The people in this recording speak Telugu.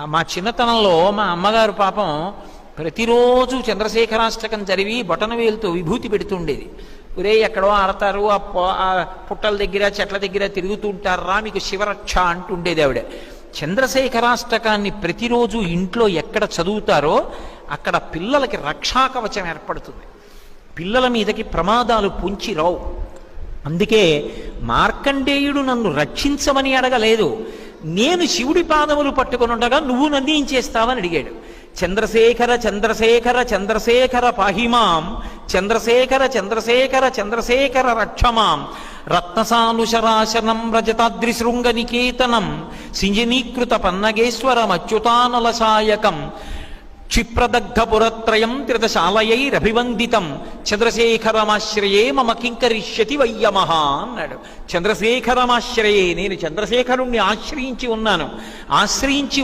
మా చిన్నతనంలో మా అమ్మగారు పాపం ప్రతిరోజు చంద్రశేఖరాష్టకం చదివి బొటన వేలుతో విభూతి పెడుతుండేది. ఒరే ఎక్కడో ఆడతారు ఆ ఆ పుట్టల దగ్గర చెట్ల దగ్గర తిరుగుతుంటారా మీకు శివరక్ష అంటుండేది ఆవిడ. చంద్రశేఖరాష్టకాన్ని ప్రతిరోజు ఇంట్లో ఎక్కడ చదువుతారో అక్కడ పిల్లలకి రక్షాకవచం ఏర్పడుతుంది. పిల్లల మీదకి ప్రమాదాలు పొంచి రావు. అందుకే మార్కండేయుడు నన్ను రక్షించమని అడగలేదు. నేను శివుడి పాదములు పట్టుకుని ఉండగా నువ్వు నన్ను ఏం చేస్తావని అడిగాడు. చంద్రశేఖర చంద్రశేఖర చంద్రశేఖర పాహిమాం చంద్రశేఖర చంద్రశేఖర చంద్రశేఖర రక్షమాం రత్నసానుశరాశనం రజతాద్రిశృంగ నికేతనం సింజనీకృత పన్నగేశ్వరం అచ్యుతానలసాయకం క్షిప్రదగ్ధపురత్రయం త్రితశాలయైరభివందితం చంద్రశేఖరమాశ్రయే మమ కింకరిష్యతి వయ్యమహ అన్నాడు చంద్రశేఖరమాశ్రయే నేను చంద్రశేఖరుణ్ణి ఆశ్రయించి ఉన్నాను। ఆశ్రయించి